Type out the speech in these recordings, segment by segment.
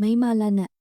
မိန်းမလက်နက်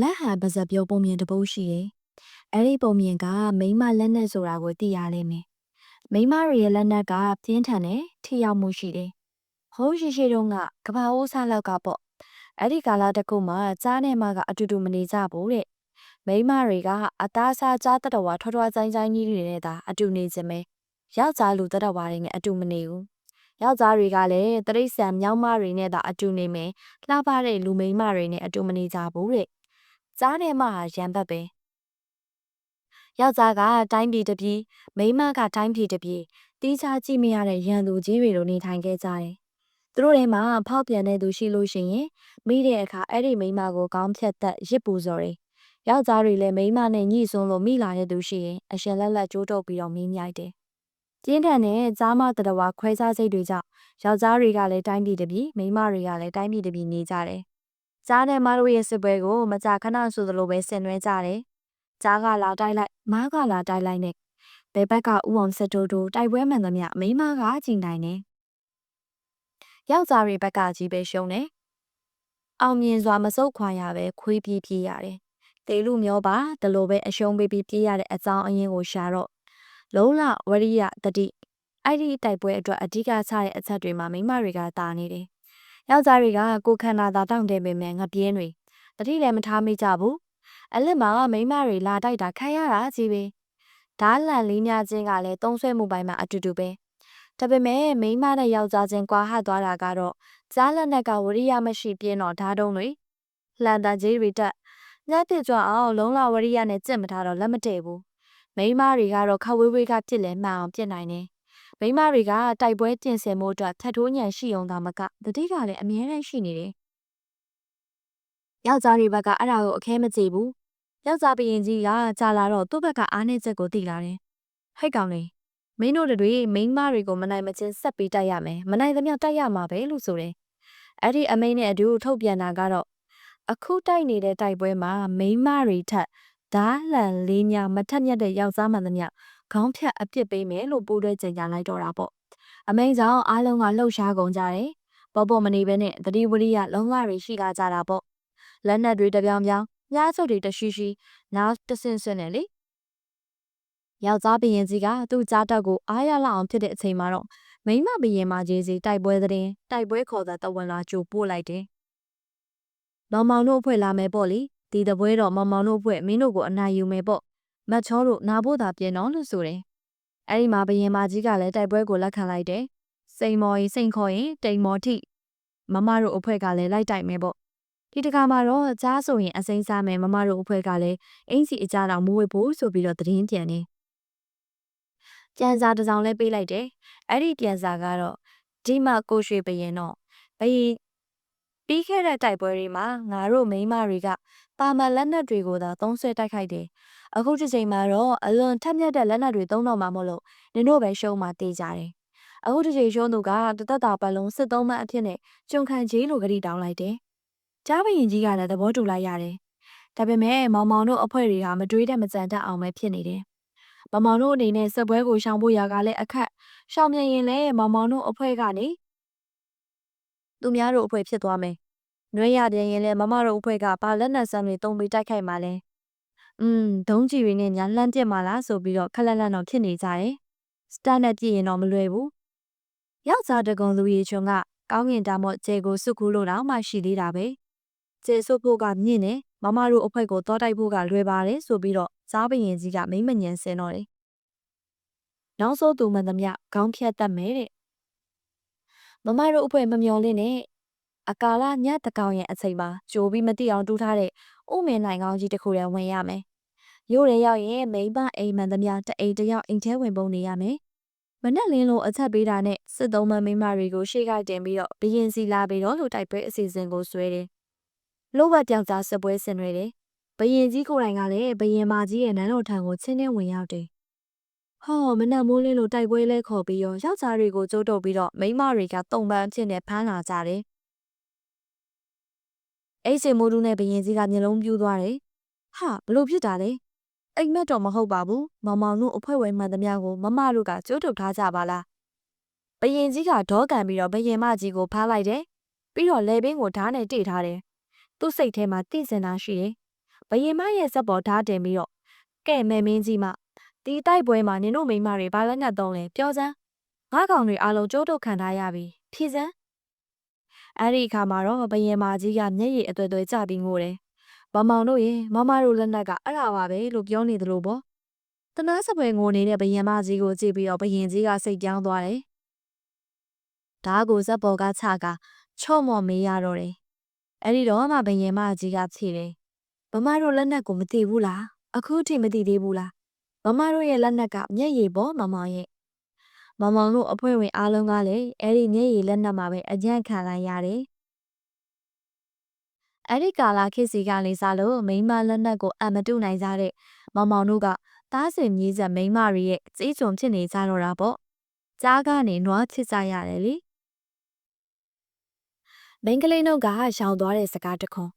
လက်ဟန်ပါဇက်ပြောပုံမြင်တစ်ပုဒ်ရှိတယ်။အဲ့ဒီပုံမြင်ကမိန်းမလက်နက်ဆိုတာကိုသိရလိမ့်မယ်။မိန်းမတွေရဲ့လက်နက်ကပြင်းထန်တယ်ထိရောက်မှုရှိတယ်။ဟိုးရှိရှိတုန်းကကဘာအိုးစားလောက်ကပေါ့။အဲ့ဒီကာလတစ်ခုမှာကြားနဲ့မကအတူတူမနေကြဘူးတဲ့။မိန်းမတွေကအသားစားကြားတတော်ဝါထွားထွားဆိုင်ဆိုင်ကြီးတွေနဲ့သာအတူနေခြင်းပဲ။ယောက်ျားလူတတော်ဝါတွေနဲ့အတူမနေဘူး။ ယောက်ျားတွေကလည်းတရိษံမြောင်းမတွေနဲ့သာအတူနေမယ်လှပတဲ့လူမိန်းမတွေနဲ့အတူမနေကြဘူးတဲ့။ကြားထဲမှာရံပတ်ပဲ။ယောက်ျားကတိုင်းပြည်တစ်ပြည်မိန်းမကတိုင်းပြည်တစ်ပြည်တီးခြားကြည့်မရတဲ့ရန်သူကြီးတွေလိုနေထိုင်ခဲ့ကြတယ်။သူတို့ထဲမှာဖောက်ပြန်တဲ့သူရှိလို့ရှိရင်မိတဲ့အခါအဲ့ဒီမိန်းမကိုကောင်းဖြတ်သက်ရစ်ပူစော်တယ်။ယောက်ျားတွေလည်းမိန်းမနဲ့ညှိစွန်းလို့မိလာတဲ့သူရှိရင်အရှင်လက်လက်ကြိုးတုပ်ပြီးတော့မင်းမြိုက်တယ်။ ကျင်းထန်တဲ့ကြားမတရဝခွဲခြားစိတ်တွေကြောင့်ယောက်ျားတွေကလည်းတိုင်းပြည်တစ်ပြည်မိန်းမတွေကလည်းတိုင်းပြည်တစ်ပြည်နေကြတယ်။ကြားနဲ့မတို့ရဲ့စစ်ပွဲကိုမကြာခဏဆိုသလိုပဲဆင်နွှဲကြတယ်။ကြားကလာတိုက်လိုက်မားကလာတိုက်လိုက်နဲ့ဘယ်ဘက်ကဥအောင်စတိုးတိုးတိုက်ပွဲမှန်သမျှမိန်းမကကြည်နိုင်တယ်။ယောက်ျားတွေဘက်ကကြီးပဲရှုံးတယ်။အောင်မြင်စွာမစုပ်ခွာရပဲခွေးပြေးပြေးရတယ်။တေလူမျိုးပါဒီလိုပဲအရှုံးပေးပြီးပြေးရတဲ့အကြောင်းအရင်းကိုရှာတော့ လုံးလဝရိယတတိအဲ့ဒီတိုက်ပွဲအတွက်အဓိကချတဲ့အချက်တွေမှာမိန်းမတွေကတာနေတယ်။ယောက်ျားတွေကကိုခန္ဓာသာတောင့်တယ်ပေမဲ့ငပြင်းတွေတတိလည်းမထားမိကြဘူး။အလစ်မှာမိန်းမတွေလာတိုက်တာခံရတာကြီးပဲ။ဓားလန်လေးများချင်းကလည်းတုံးဆွဲမှုပိုင်းမှာအတူတူပဲ။ဒါပေမဲ့မိန်းမနဲ့ယောက်ျားချင်းကွာဟသွားတာကတော့ကြားလက်နက်ကဝရိယမရှိပြင်းတော့ဓားတုံးတွေလှန်တန်ကြီးတွေတက်ညက်ပြကြွအောင်လုံးလဝရိယနဲ့ကြင့်မထားတော့လက်မတည့်ဘူး။ မိန်းမတွေကတော့ခဝေးဝေးကပြစ်လဲမှန်အောင်ပြစ်နိုင်တယ်။မိန်းမတွေကတိုက်ပွဲတင်ဆင်မှုအတွက်ထက်ထိုးညံရှိအောင်သာမကတတိကလည်းအမြဲတမ်းရှိနေတယ်။ယောက်ျားတွေဘက်ကအဲ့ဒါကိုအခဲမကြေဘူး။ယောက်ျားဘရင်ကြီးကကြာလာတော့သူ့ဘက်ကအားနေချက်ကိုသိလာတယ်။ဟိတ်ကောင်လေးမင်းတို့တွေမိန်းမတွေကိုမနိုင်မချင်းဆက်ပြီးတိုက်ရမယ်။မနိုင်သမျှတိုက်ရမှာပဲလို့ဆိုတယ်။အဲ့ဒီအမိန်နဲ့အတူထုတ်ပြန်တာကတော့အခုတိုက်နေတဲ့တိုက်ပွဲမှာမိန်းမတွေထက် ဓာလန်လေးညာမထက်မြက်တဲ့ယောက်ျားမှန်သမျှခေါင်းဖြတ်အပြစ်ပေးမယ်လို့ပိုးတွဲကြင်ကြလိုက်တော့တာပေါ့အမိန်ကြောင့်အားလုံးကလှုပ်ရှားကုန်ကြတယ်ပေါ်ပေါ်မနေဘဲနဲ့တတိဝရိယလုံးဝတွေရှိလာကြတာပေါ့လက်နက်တွေတပြောင်ပြောင်ညှားစုပ်တွေတရှိရှိနောက်တဆင့်ဆင့်နဲ့လေယောက်ျားဘရင်ကြီးကသူ့ကြားတက်ကိုအားရလောက်အောင်ဖြစ်တဲ့အချိန်မှာတော့မိမဘရင်မကြီးစီတိုက်ပွဲတဲ့တိုက်ပွဲခေါ်တဲ့တဝန်လာကြိုပို့လိုက်တယ်မောင်မောင်တို့အဖွဲ့လာမယ်ပေါ့လေ ဒီတပွဲတော့မောင်မောင်တို့အဖွဲ့မင်းတို့ကိုအနိုင်ယူမယ်ပေါ့မတ်ချောတို့နာဖို့သာပြင်တော့လို့ဆိုတယ်အဲ့ဒီမှာဘရင်မကြီးကလည်းတိုက်ပွဲကိုလက်ခံလိုက်တယ်စိန်မော်ရင်စိန်ခေါ်ရင်တိမ်မော်ထိမမတို့အဖွဲ့ကလည်းလိုက်တိုက်မယ်ပေါ့ဒီတခါမှာတော့ကြားဆိုရင်အစိမ်းစားမယ်မမတို့အဖွဲ့ကလည်းအင်းစီအကြတော်မဝေဖို့ဆိုပြီးတော့သတင်းပြန်နေပြန်စာတစ်စောင်လဲပေးလိုက်တယ်အဲ့ဒီပြန်စာကတော့ဒီမှာကိုရွှေဘရင်တော့ဘရင် ပြီးခဲ့တဲ့တိုက်ပွဲတွေမှာငါတို့မိန်းမတွေကပါမန်လက်နက်တွေကိုသာသုံးဆွဲတိုက်ခိုက်တယ်။အခုတစ်ချိန်မှာတော့အလွန်ထက်မြက်တဲ့လက်နက်တွေသုံးတော့မှာမို့လို့နင်တို့ပဲရှုံးမှတေးကြတယ်။အခုတစ်ချိန်ရှုံးသူကတသက်တာပတ်လုံးစစ်သုံးမှအဖြစ်နဲ့ကြုံခံကြီးလိုကြတိတောင်းလိုက်တယ်။ကြားဘရင်ကြီးကလည်းသဘောတူလိုက်ရတယ်။ဒါပေမဲ့မောင်မောင်တို့အဖွဲ့တွေကမတွေးတဲ့မကြံတတ်အောင်ပဲဖြစ်နေတယ်။မောင်မောင်တို့အနေနဲ့စစ်ပွဲကိုရှောင်ဖို့ရာကလည်းအခက်ရှောင်မြင်ရင်လည်းမောင်မောင်တို့အဖွဲ့ကနေ သူများတို့အဖွဲ့ဖြစ်သွားမယ်။နှွေးရပြန်ရင်လည်းမမတို့အဖွဲ့ကပါလက်နက်ဆမ်းတွေတုံးပြီးတိုက်ခိုက်မှလဲ။อืมဒုံးကြီးတွေနဲ့ညာလှမ်းပြစ်မှလားဆိုပြီးတော့ခက်လက်လက်တော့ဖြစ်နေကြတယ်။စတာနဲ့ပြည့်ရင်တော့မလွယ်ဘူး။ယောက်ျားတကုံလူရီချုံကကောင်းကင်တာမော့ကျဲကိုစုကူလို့တော့မှရှိသေးတာပဲ။ကျဲစုဖို့ကမြင့်နေမမတို့အဖွဲ့ကိုတောတိုက်ဖို့ကလွယ်ပါတယ်ဆိုပြီးတော့စားပရင်ကြီးကမိမ့်မညံစင်တော့တယ်။နောက်ဆုံးသူမှန်သမျှခေါင်းဖြတ်တတ်မယ်တဲ့။ မမတို့အဖွဲ့မမျော်လင့်နဲ့အကာလညတကောင်ရဲ့အချိန်မှာကြိုပြီးမတိအောင်တူးထားတဲ့ဥမင်နိုင်ကောင်းကြီးတစ်ခုတည်းဝင်ရမယ်။ရိုးရဲရောက်ရင်မိမအိမ်မှန်သမျှတအိမ်တယောက်အိမ်ထဲဝင်ပုံနေရမယ်။မနဲ့လင်းလိုအချက်ပေးတာနဲ့စစ်သုံးမမိမတွေကိုရှေ့ကတင်ပြီးတော့ဘရင်စီလာပြီးတော့လူတိုက်ပွဲအစီအစဉ်ကိုဆွဲတယ်။လိုဘတ်ပြောင်ကြားစစ်ပွဲဆင်နွှဲတယ်။ဘရင်ကြီးကိုယ်တိုင်ကလည်းဘရင်မကြီးရဲ့နန်းတော်ထံကိုချင်းချင်းဝင်ရောက်တယ်။ ဟောမနက်မိုးလင်းလိုတိုက်ပွဲလဲခေါ်ပြီးတော့ယောက်ျားတွေကိုကြိုးတုပ်ပြီးတော့မိန်းမတွေကတုံပန်းဖြစ်နေဖမ်းလာကြတယ်။အဲ့ချိန်မိုးတူးနဲ့ဘရင်ကြီးကမျက်လုံးပြူးသွားတယ်။ဟာဘလို့ဖြစ်တာလဲ။အိမ်မက်တော့မဟုတ်ပါဘူး။မောင်မောင်တို့အဖွဲဝဲမှန်သမျှကိုမမတို့ကကြိုးတုပ်ထားကြပါလား။ဘရင်ကြီးကဒေါကန်ပြီးတော့ဘရင်မကြီးကိုဖားလိုက်တယ်။ပြီးတော့လေဘင်းကိုဓားနဲ့တိထားတယ်သူ့စိတ်ထဲမှာတည်စင်တာရှိတယ်။ဘယင်မရဲ့ဇက်ပေါ်ဓာတ်တင်ပြီးတော့ကဲမဲမင်းကြီးမ ဒီတိုက်ပွဲမှာနင်တို့မိန်းမတွေဘာလက်နက်သုံးလဲပြောစမ်းငါကောင်တွေအားလုံးကြိုးတုတ်ခံထားရပြီဖြေစမ်းအဲ့ဒီအခါမှာတော့ဘယင်မကြီးကမျက်ရည်အသွဲသွဲကျပြီးငိုတယ်မမောင်တို့ရေမမတို့လက်နက်ကအဲ့ဒါပါပဲလို့ပြောနေသလိုပေါ့တနာစပွဲငိုနေတဲ့ဘယင်မကြီးကိုကြည့်ပြီးတော့ဘယင်ကြီးကစိတ်ပြောင်းသွားတယ်ဓာကိုဇက်ပေါ်ကချကချော့မော်မေးရတော့တယ်အဲ့ဒီတော့မှဘယင်မကြီးကဖြေတယ်မမတို့လက်နက်ကိုမသိဘူးလားအခုထိမသိသေးဘူးလား မမတို့ရဲ့လက်နက်ကမျက်ရည်ပေါ့မမောင်ရဲ့မမောင်တို့အဖွဲ့ဝင်အားလုံးကလည်းအဲ့ဒီမျက်ရည်လက်နက်မှာပဲအကြံခံလိုက်ရတယ်အဲ့ဒီကာလာခေတ်စီကနေစားလို့မိန်းမလက်နက်ကိုအမတုနိုင်ကြတဲ့မောင်မောင်တို့ကတားစင်မြေးဆက်မိန်းမတွေရဲ့ကြေးကြုံဖြစ်နေကြတော့တာပေါ့ကြားကနေနွားဖြစ်ကြရတယ်လေမိန်းကလေးနှုတ်ကရှောင်သွားတဲ့စကားတခွန်း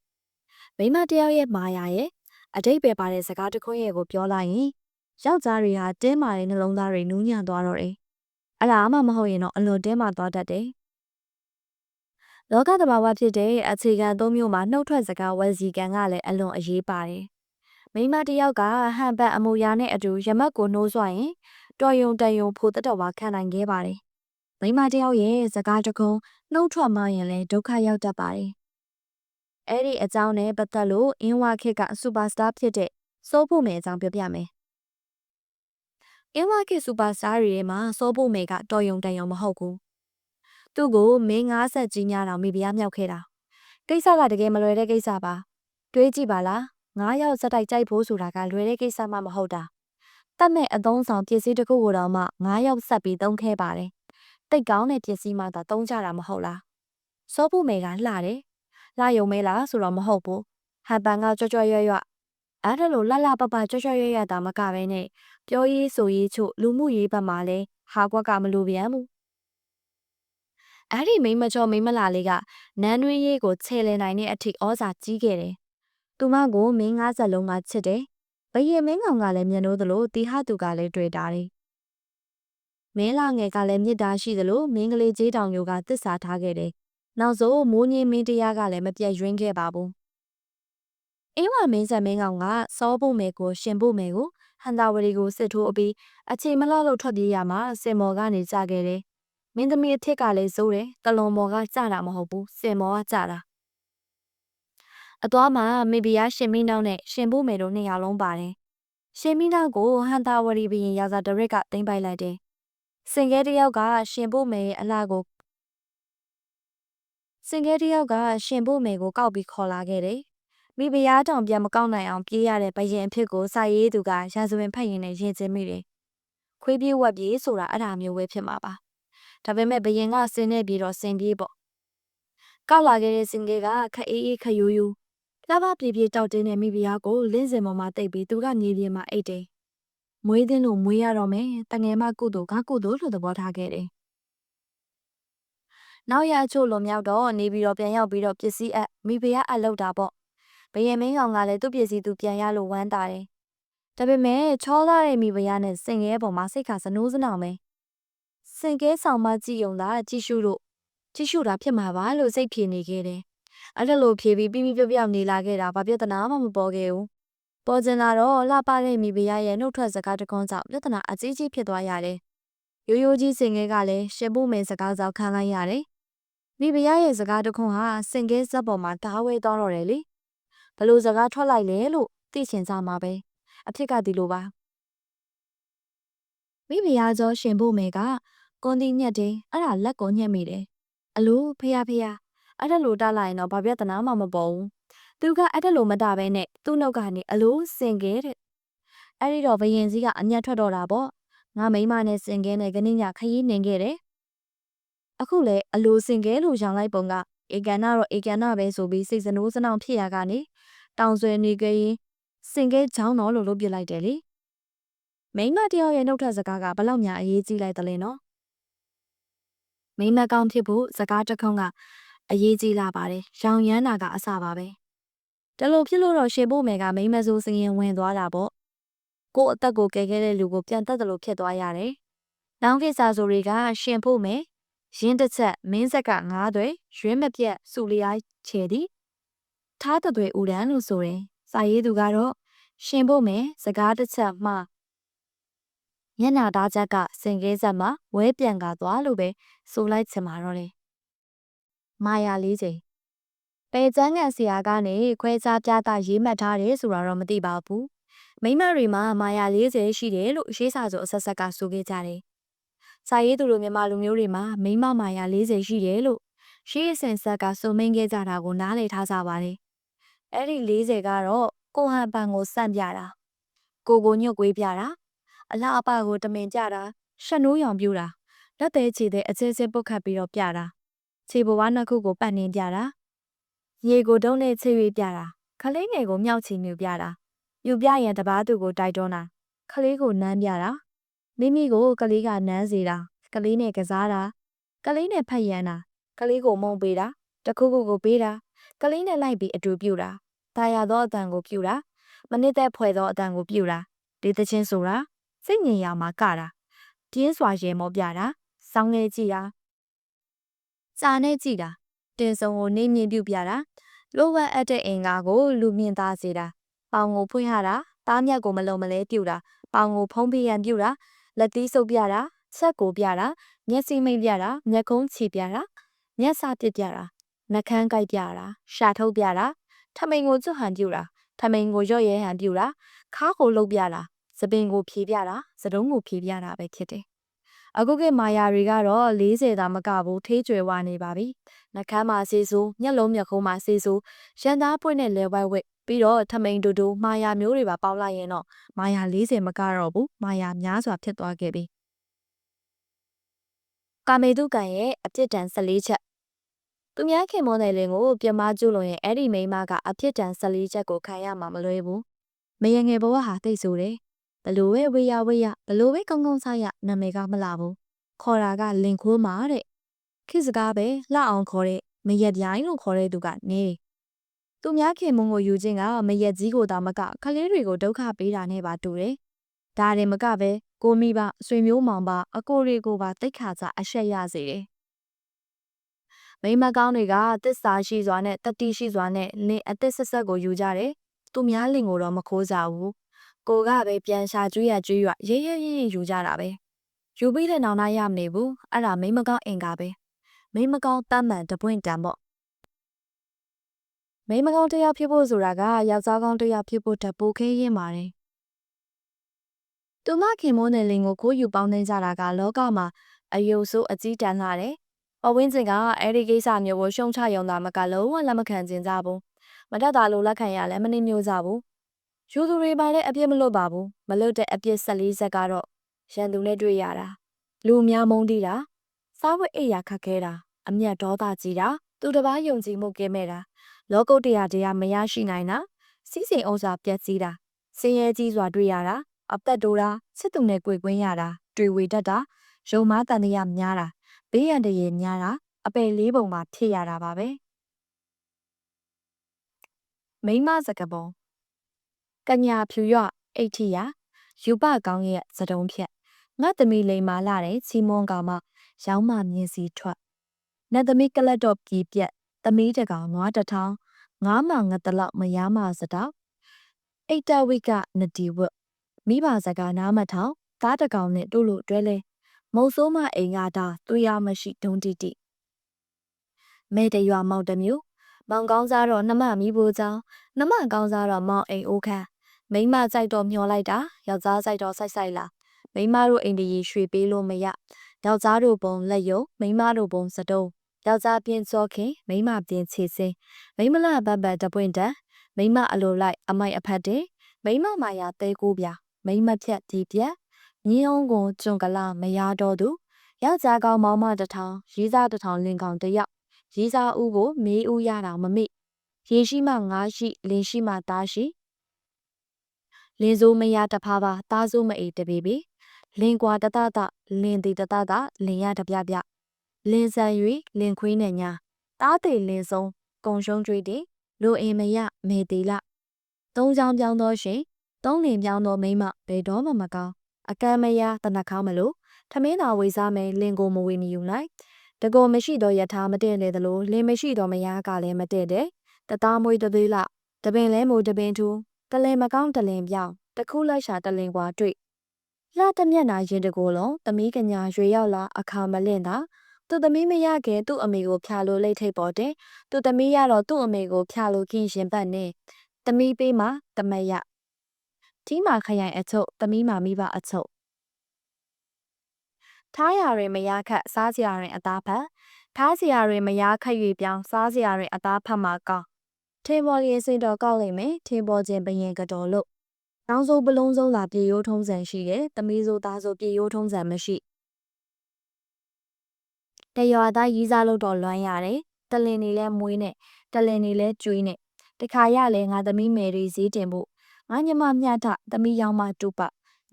မိန်းမတယောက်ရဲ့မာယာရဲ့အတိတ်ပဲပါတဲ့စကားတခွန်းရဲ့ကိုပြောလိုက်ရင် ယောက်ျားတွေဟာတင်းမာတဲ့နှလုံးသားတွေနူးညံ့သွားတော့တယ်အဲ့ဒါမှမဟုတ်ရင်တော့အလွန်တင်းမာသွားတတ်တယ်လောကသဘာဝဖြစ်တဲ့အခြေခံသုံးမျိုးမှာနှုတ်ထွက်စကားဝက်စီကန်ကလည်းအလွန်အရေးပါတယ်။မိန်းမတစ်ယောက်ကဟန်ပတ်အမူအရာနဲ့အတူရမတ်ကိုနှိုးဆွရင်တော်ယုံတန်ယုံဖို့တတော်ဝါခံနိုင်ခဲ့ပါတယ်။မိန်းမတစ်ယောက်ရဲ့စကားတကုံနှုတ်ထွက်မှရင်လည်းဒုက္ခရောက်တတ်ပါတယ်။အဲ့ဒီအကြောင်းနဲ့ပတ်သက်လို့အင်းဝခေတ်ကစူပါစတာဖြစ်တဲ့စိုးဖို့မယ်အကြောင်းပြောပြမယ်။ အင်းဝခေတ်စူပါစတာတွေမှာစိုးဖို့မယ်ကတော်ယုံတန်ယုံမဟုတ်ဘူးသူ့ကိုမင်း90ကြီးများတော်မိဖုရားမြောက်ခဲ့တာကိစ္စကတကယ်မလွယ်တဲ့ကိစ္စပါတွေးကြည့်ပါလားငါးယောက်စက်တိုက်ကြိုက်ဖို့ဆိုတာကလွယ်တဲ့ကိစ္စမှမဟုတ်တာတတ်မဲ့အသုံးဆောင်ပစ္စည်းတစ်ခုကိုတော့မှငါးယောက်ဆက်ပြီးသုံးခဲ့ပါတယ်တိတ်ကောင်းတဲ့ပစ္စည်းမှသာသုံးကြတာမဟုတ်လားစောဖို့မေကလှတယ်လှယုံမဲလားဆိုတော့မဟုတ်ဘူးဟန်ပန်ကကြွကြွရွရွ အဲ့ဒါလိုလှလှပပကြွကြွရွရွတာမကပဲနဲ့ပြောရေးဆိုရေးချို့လူမှုရေးဘက်မှာလဲဟာကွက်ကမလိုပြန်ဘူးအဲ့ဒီမိမချောမိမလာလေးကနန်းတွင်းရေးကိုခြေလည်နိုင်တဲ့အထိဩဇာကြီးခဲ့တယ်။သူမကိုမင်း90လုံးကချစ်တယ်။ဘယင်မင်းကောင်ကလည်းမျက်နှိုးသလိုတီဟသူကလည်းတွေ့တာတယ်။မင်းလာငယ်ကလည်းမြစ်တာရှိသလိုမင်းကလေးကြီးတောင်မျိုးကတစ္ဆာထားခဲ့တယ်။နောက်ဆုံးမိုးညင်းမင်းတရားကလည်းမပြတ်ရွင်းခဲ့ပါဘူး။ အင်းဝမင်းဆက်မင်းကောင်ကစောဖို့မယ်ကိုရှင်ဖို့မယ်ကိုဟန်တာဝရီကိုစစ်ထိုးအပြီးအချိန်မလောက်လို့ထွက်ပြေးရမှာစင်မော်ကနေကြခဲ့တယ်။မင်းသမီးအထက်ကလည်းစိုးတယ်တလွန်မော်ကကြတာမဟုတ်ဘူးစင်မော်ကကြတာအသွားမှာမေဘီယာရှင်မင်းနောက်နဲ့ရှင်ဖို့မယ်တို့နှစ်ယောက်လုံးပါတယ်ရှင်မင်းနောက်ကိုဟန်တာဝရီဘရင်ရာဇာဒရစ်ကတင်ပိုက်လိုက်တယ်စင်ကဲတယောက်ကရှင်ဖို့မယ်ရဲ့အလားကိုစင်ကဲတယောက်ကရှင်ဖို့မယ်ကိုကောက်ပြီးခေါ်လာခဲ့တယ် မိဖုရားတောင်ပြန်မကောက်နိုင်အောင်ပြေးရတဲ့ဘရင်အဖြစ်ကိုစာရေးသူကရာဇဝင်ဖတ်ရင်းနဲ့ရင်ကျင်းမိတယ်ခွေးပြေးဝက်ပြေးဆိုတာအဲ့ဒါမျိုးပဲဖြစ်မှာပါဒါပေမဲ့ဘယင်ကဆင်းနေပြီးတော့ဆင်းပြေးပေါ့ကောက်လာခဲ့တဲ့စင်ကဲကခအေးအေးခယိုးယိုးလှပပြေးပြေးတောက်တင်းတဲ့မိဖုရားကိုလင်းစင်ပေါ်မှာတိတ်ပြီးသူကမြေပြင်မှာအိတ်တယ်မွေးသင်းလို့မွေးရတော့မယ်တငယ်မကုသိုလ်ကကုသိုလ်လို့သဘောထားခဲ့တယ်နောက်ရအချို့လွန်မြောက်တော့နေပြီးတော့ပြန်ရောက်ပြီးတော့ပစ္စည်းအပ်မိဖုရားအပ်လောက်တာပေါ့ ဘယင်မင်းကောင်ကလည်းသူ့ပစ္စည်းသူပြန်ရလို့ဝမ်းတာတယ်ဒါပေမဲ့ချောလာတဲ့မိဖုရားနဲ့စင်ငယ်ပေါ်မှာစိတ်ခါစနိုးစနောင်ပဲစင်ကဲဆောင်မကြည့်ုံသာကြည့်ရှုလို့ကြည့်ရှုတာဖြစ်မှာပါလို့စိတ်ဖြေနေခဲ့တယ်။အဲ့ဒါလိုဖြေပြီးပြီးပြီးပြောက်နေလာခဲ့တာဘာပြဿနာမှမပေါ်ခဲ့ဘူး။ပေါ်ကျင်လာတော့လှပတဲ့မိဖုရားရဲ့နှုတ်ထွက်စကားတကွန်းကြောင့်ပြဿနာအကြီးကြီးဖြစ်သွားရတယ်။ရိုးရိုးကြီးစင်ကဲကလည်းရှင်ဖို့မယ်စကားကြောင့်ခံလိုက်ရတယ်။မိဖုရားရဲ့စကားတခွန်းဟာစင်ကဲဇက်ပေါ်မှာဓာဝဲသွားတော့တယ်လေ။ ဘလို့စကားထွက်လိုက်လဲလို့သိချင်ကြမှာပဲ။အဖြစ်ကဒီလိုပါ။မိဖုရားကျော်ရှင်ဖို့မယ်ကကွန်တီညက်တယ်အဲ့ဒါလက်ကိုညက်မိတယ်အလိုဖေးဖေးအဲ့ဒါလိုတလိုက်ရင်တော့ဘာပြဿနာမှမပေါ်ဘူးသူကအဲ့ဒါလိုမတပဲနဲ့သူ့နောက်ကနေအလိုစင်ခဲ့တဲ့အဲ့ဒီတော့ဘယင်စီကအညက်ထွက်တော့တာပေါ့ငါမိမနဲ့စင်ခဲနဲ့ကနေ့ညခရီးနေခဲ့တယ်အခုလေအလိုစင်ခဲလို့ရောင်လိုက်ပုံကဧကန်နာတော့ဧကန်နာပဲဆိုပြီးစိတ်စနိုးစနောင်ဖြစ်ရကနေ တောင်ဆွေနေကြရင်စင်ခဲချောင်းတော်လို့လုပ်ပြလိုက်တယ်လေမိမတယောက်ရဲ့နှုတ်ထက်စကားကဘလောက်များအရေးကြီးလိုက်တယ်လဲနော်မိမကောင်းဖြစ်ဖို့စကားတစ်ခုံးကအရေးကြီးလာပါတယ်။ရောင်ရမ်းတာကအစပါပဲ။တလို့ဖြစ်လို့တော့ရှေဖို့မယ်ကမိမဆိုးစရင်ဝင်သွားတာပေါ့။ကို့အသက်ကိုကယ်ခဲ့တဲ့လူကိုပြန်တက်တယ်လို့ဖြစ်သွားရတယ်။နောင်ကိစ္စဆိုတွေကရှင်ဖို့မယ်။ရင်းတစ်ချက်မင်းဆက်ကငားတွေရွေးမပြတ်စူလျားချေသည် ထားတသွေဦးတန်းလို့ဆိုတယ်စာရေးသူကတော့ရှင်ဖို့မယ်စကားတစ်ချက်မှမျက်နာသားချက်ကစင်ကဲဆက်မှာဝဲပြန်ကာသွားလို့ပဲဆိုလိုက်ချင်ပါတော့တယ်မာယာလေးချိန်ပေချန်းကန်ဆရာကနေခွဲခြားပြတာရေးမှတ်ထားတယ်ဆိုတာတော့မသိပါဘူးမိမတွေမှာမာယာ40ရှိတယ်လို့ရေးစာဆိုအဆက်ဆက်ကဆိုခဲ့ကြတယ်စာရေးသူတို့မြန်မာလူမျိုးတွေမှာမိမမာယာ40ရှိတယ်လို့ရှေးအစဉ်ဆက်ကစုံမင်းခဲ့ကြတာကိုနားလည်ထားကြပါတယ် အဲ့ဒီ40ကတော့ကိုဟန်ပန်ကိုစန့်ပြတာကိုကိုညွတ်ကွေးပြတာအလားအပကိုတမင်ကြတာရှက်နိုးရောင်ပြူတာလက်သေးချီတဲ့အစဲစဲပုတ်ခတ်ပြီးတော့ပြတာခြေဘဝနှစ်ခုကိုပတ်နှင်းပြတာရေကိုတုံးနဲ့ချေ၍ပြတာခလေးငယ်ကိုမြောက်ချီမြူပြတာယူပြရင်တပားသူကိုတိုက်တွန်းတာခလေးကိုနမ်းပြတာမိမိကိုကလေးကနမ်းစေတာကလေးနဲ့ကစားတာကလေးနဲ့ဖက်ရမ်းတာကလေးကိုမုံပေးတာတခုခုကိုပေးတာ ကလေးနဲ့လိုက်ပြီးအတူပြူတာတာယာသောအတန်ကိုပြူတာမနစ်သက်ဖွယ်သောအတန်ကိုပြူတာဒီသချင်းဆိုတာစိတ်ငြိမ်ရာမှာကတာပြင်းစွာရေမောပြတာစောင်းနေကြည့်တာစာနဲ့ကြည့်တာတင်စုံကိုနေမြင့်ပြုတ်ပြတာလိုဝက်အပ်တဲ့အင်္ကာကိုလူမြင့်သားစေတာပေါင်ကိုဖွင့်ရတာတားမြတ်ကိုမလုံမလဲပြုတ်တာပေါင်ကိုဖုံးပြရန်ပြုတ်တာလက်သီးဆုပ်ပြတာဆက်ကိုပြတာမျက်စိမိတ်ပြတာမျက်ကုံးချီပြတာမျက်စာပစ်ပြတာ နှကန်းကိုက်ပြတာရှာထုတ်ပြတာထမိန်ကိုကျွတ်ဟန်ပြူတာထမိန်ကိုရော့ရဲဟန်ပြူတာခါကိုလှုပ်ပြတာစပင်ကိုဖြေပြတာစတုံးကိုဖြေပြတာပဲဖြစ်တယ်အခုကမာယာတွေကတော့40သာမကဘူးထေးကျွယ်ဝနေပါပြီနှကန်းမှာဆေးဆိုးမျက်လုံးမျက်ခုံးမှာဆေးဆိုးရန်သားပွင့်နဲ့လဲဝဲဝဲပြီးတော့ထမိန်တူတူမာယာမျိုးတွေပါပေါက်လိုက်ရင်တော့မာယာ40မကတော့ဘူးမာယာများစွာဖြစ်သွားခဲ့ပြီကာမေတုကန်ရဲ့အပြစ်ဒဏ်14ချက် သူများခင်မွန်တဲ့လင်ကိုပြမကျူးလွန်ရင်အဲ့ဒီမိန်းမကအပြစ်ဒဏ်14ချက်ကိုခံရမှာမလွယ်ဘူးမယငယ်ဘဝဟာတိတ်ဆိုတယ်ဘလို့ပဲဝေးရဝေးရဘလို့ပဲကောင်းကောင်းစားရနာမည်ကမလာဘူးခေါ်တာကလင်ခိုးမာတဲ့ခေစကားပဲလှအောင်ခေါ်တဲ့မရက်ပြိုင်လို့ခေါ်တဲ့သူကနေသူများခင်မုံကိုယူခြင်းကမရက်ကြီးကိုသာမကခလေးတွေကိုဒုက္ခပေးတာနဲ့ပါတူတယ်ဒါရင်မကပဲကိုမိဘဆွေမျိုးမောင်ပါအကိုတွေကိုပါတိတ်ခါကြအရှက်ရစေတယ် မိမကောင်းတွေကတစ္ဆာရှိစွာနဲ့တတိရှိစွာနဲ့လင်အသက်ဆက်ဆက်ကိုယူကြတယ်သူများလင်ကိုတော့မခိုးကြဘူးကိုကပဲပြန်ရှာကျွေးရကျွေးရရဲရဲရဲယူကြတာပဲယူပြီးတဲ့နောက်နာရမနေဘူးအဲ့ဒါမိမကောင်းအင်ကာပဲမိမကောင်းတတ်မှန်တပွင့်တန်ပေါ့မိမကောင်းတယောက်ဖြစ်ဖို့ဆိုတာကယောက်ျားကောင်းတယောက်ဖြစ်ဖို့တပိုခဲရင်ပါတယ်သူမခင်မိုးနယ်လင်ကိုခိုးယူပေါင်းသိကြတာကလောကမှာအယုဆိုးအကြီးတန်းလာတယ်။ အဝင်းစင်ကအဲ့ဒီကိစ္စမျိုးကိုရှုံချယုံတာမကလုံးဝလက်မခံကျင်ကြဘူး။မတတ်တာလို့လက်ခံရလဲမနှိမ့်မျိုးကြဘူး။ယူသူတွေပါလဲအပြစ်မလွတ်ပါဘူး။မလွတ်တဲ့အပြစ်၁၄ဆက်ကတော့ရန်သူနဲ့တွေ့ရတာ။လူများမုန်းတီးတာ။စားဝတ်အိယာခက်ခဲတာ။အမျက်ဒေါသကြီးတာ။သူတစ်ပါးယုံကြည်မှုကဲမဲ့တာ။လောကုတ်တရားတရားမရရှိနိုင်တာ။စီးစိမ်ဥစ္စာပြက်စီးတာ။စင်ရဲကြီးစွာတွေ့ရတာ။အသက်တိုးတာ။စစ်သူနဲ့ကြွေကွင်းရတာ။တွေ့ဝေတတ်တာ။ရုံမားတန်တရားများတာ။ ဘေးရန်တရေများတာ။အပယ်လေးပုံမှာဖြစ်ရတာပါပဲ။မိမစကပုံကညာဖြူရအိဋ္ဌိယယူပကောင်းရဲ့စတုံးဖြက်ငါသမီးလိန်မာလာတဲ့ချီမွန်ကောင်မရောင်းမမြင်စီထွက်နတ်သမီးကလတ်တော့ပြည်ပြက်သမီးတကောင်နွားတထောင်ငါးမှငတ်တလောက်မယားမစတော့အိတ်တဝိကနတီဝတ်မိဘစကားနားမထောင်သားတကောင်နဲ့တို့လို့တွဲလဲ မုံဆိုးမအိမ်ကတာသွေးရမရှိဒုံတိတိမဲတရွာမောင်တမျိုးမောင်ကောင်းစားတော့နှမမီးဖိုးချောင်းနှမကောင်းစားတော့မောင်အိမ်အိုးခန်းမိမကြိုက်တော့မျောလိုက်တာယောက်ျားကြိုက်တော့စိုက်စိုက်လာမိမတို့အိမ်တရီရွှေပေးလို့မရယောက်ျားတို့ပုံလက်ယုံမိမတို့ပုံစတုံးယောက်ျားပြင်းစောခင်မိမပြင်းချေစင်းမိမလဘတ်ဘတ်တပွင့်တန်မိမအလိုလိုက်အမိုက်အဖက်တဲ့မိမမာယာတဲကိုပြမိမဖြက်ဒီပြက် ညင်းအောင်ကိုကျွံကလာမရတော့သူယောက်ျားကောင်းမောင်မတထောင်ရေးစားတထောင်လင်ကောင်တယောက်ရေးစားဦးကိုမေးဦးရတာမမေ့ရေရှိမှငါးရှိလင်းရှိမှသားရှိလင်းစိုးမရတဖားပါသားစိုးမအေးတပေပေလင်းကွာတတတလင်းသေးတတတလင်းရတပြပြလင်းဆန်၍လင်းခွေးနဲ့ညာတားသေးလင်းဆုံးကုံရှုံးကြွေးတဲ့လူအိမ်မရမေသေးလသုံးချောင်းပြောင်းသောရှင်သုံးလင်ပြောင်းသောမိမဘယ်တော့မှမကောင်း အကမ်းမရတနခေါမလို့ထမင်းသာဝေစားမယ်လင်ကိုမဝေမယူလိုက်တကောမရှိတော့ယထာမတည့်လေသလိုလင်မရှိတော့မယားကလည်းမတည့်တဲ့တသားမွေးတသေးလတပင်လဲမိုးတပင်ထူတလင်မကောင်းတလင်ပြောင်းတခုလိုက်ရှာတလင်ကွာတွေ့လှတမျက်နာရင်တကိုယ်လုံးသမီးကညာရွေရောက်လာအခါမလင့်တာသူ့သမီးမရခင်သူ့အမေကိုဖျာလို့လိတ်ထိတ်ပေါ်တယ်သူ့သမီးရတော့သူ့အမေကိုဖျာလို့ခင်းရှင်ပတ်နေသမီးပေးမှတမရ ထီးမာခရိုင်အချုပ်သမီးမာမိဘအချုပ်ထားရရင်မရခတ်စားစရာရင်အသားဖက်ထားစရာရင်မရခတ်၍ပြောင်းစားစရာရင်အသားဖက်မှာကောင်းထင်ပေါ်ရင်စင်တော်ကောက်လိမ့်မယ်ထင်ပေါ်ခြင်းဘယင်ကတော်လို့နောင်စိုးပလုံးစုံလာပြေရိုးထုံးစံရှိတယ်တမီးစိုးသားစိုးပြေရိုးထုံးစံမရှိတရွာသားရီးစားလို့တော့လွမ်းရတယ်တလင်နေလဲမွေးနဲ့တလင်နေလဲကျွေးနဲ့တခါရလဲငါသမီးမယ်တွေဈေးတင်ဖို့ ငါညမမျှထသမီးယောင်းမတူပ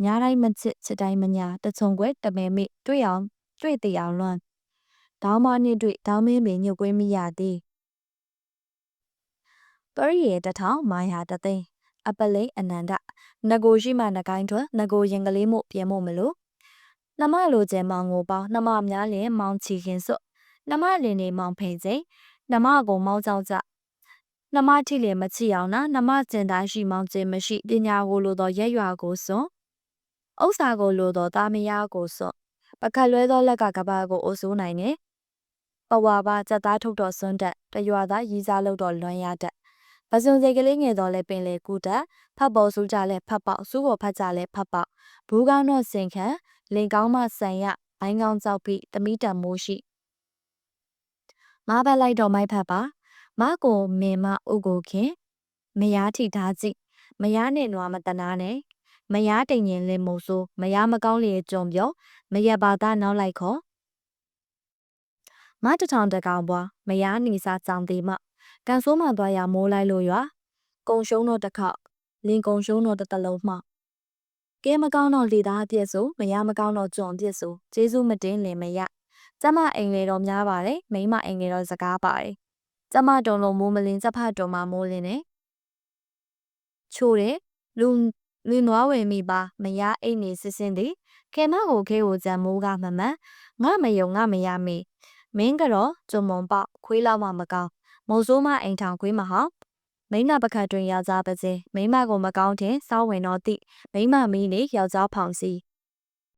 ညာတိုင်းမချစ်ချစ်တိုင်းမညာတချုံခွဲတမဲမေတွေ့အောင်တွေ့တည်အောင်လွမ်းဒေါင်းမနှစ်တွေ့ဒေါင်းမင်းပင်ညုတ်ကွေးမိရသည်ပရိယေတထောင်မာယာတသိန်းအပလိအနန္တငကိုရှိမှငကိုင်းထွက်ငကိုရင်ကလေးမို့ပြန်မို့မလို့နှမလိုကျဲမောင်ကိုပေါနှမများလင်မောင်ချီခင်စွတ်နှမလင်နေမောင်ဖိန်စိန်နှမကိုမောင်းကြောက်ကြ နှမထိလေမချီအောင်နာနှမကျင်တိုင်းရှိမောင်ကျင်မရှိပညာကိုလိုသောရက်ရွာကိုစွန်ဥစ္စာကိုလိုသောတာမယားကိုစွန်ပကတ်လွဲသောလက်ကကဘာကိုအိုဆိုးနိုင်နေပဝါပါစက်သားထုတ်တော်စွန်းတက်တရွာသားရီးစားလို့တော့လွမ်းရတက်ပစုံစိတ်ကလေးငယ်တော်လဲပင်လေကူတက်ဖတ်ပေါ်စုကြလဲဖတ်ပေါက်စူးပေါ်ဖတ်ကြလဲဖတ်ပေါက်ဘူးကောင်းတော့စင်ခံလင်ကောင်းမဆန်ရဘိုင်းကောင်းကြောက်ပြီးတမိတံမိုးရှိမဘက်လိုက်တော့မိုက်ဖတ်ပါ မကိုမင်မဥကိုခင်မယားထိထားကြည့်မယားနဲ့နွားမတနာနဲ့မယားတိန်ရင်လင်မို့ဆိုမယားမကောင်းလေကြုံပြောမရက်ပါသားနောက်လိုက်ခေါ်မတထောင်တကောင်ပွားမယားနီစာကြောင်သေးမကန်ဆိုးမှသွားရမိုးလိုက်လို့ရွာကုံရှုံးတော့တစ်ခေါက်လင်ကုံရှုံးတော့တစ်တလုံးမှကဲမကောင်းတော့လေသားအပြည့်ဆိုမယားမကောင်းတော့ကြုံအပြည့်ဆိုကျေးဇူးမတင်းလင်မရကျမအိမ်လေတော့များပါတယ်မိမအိမ်လေတော့စကားပါတယ် ကျမတုံလုံးမိုးမလင်းစဖတ်တုံမှမိုးလင်းနေချိုးတယ်လူလူနွားဝယ်မိပါမရအိတ်နေစစ်စင်းသည်ခဲမကိုခဲကိုကြံမိုးကမမှန်ငါမယုံငါမရမေမင်းကတော့ကျုံမုံပေါခွေးလောက်မှမကောင်းမုံဆိုးမအိမ်ထောင်ခွေးမဟောင်းမိမပခတ်တွင်ယောက်ျားပါစေမိမကိုမကောင်းတဲ့စောင်းဝင်တော့တိမိမမီးနေယောက်ျားဖောင်စီ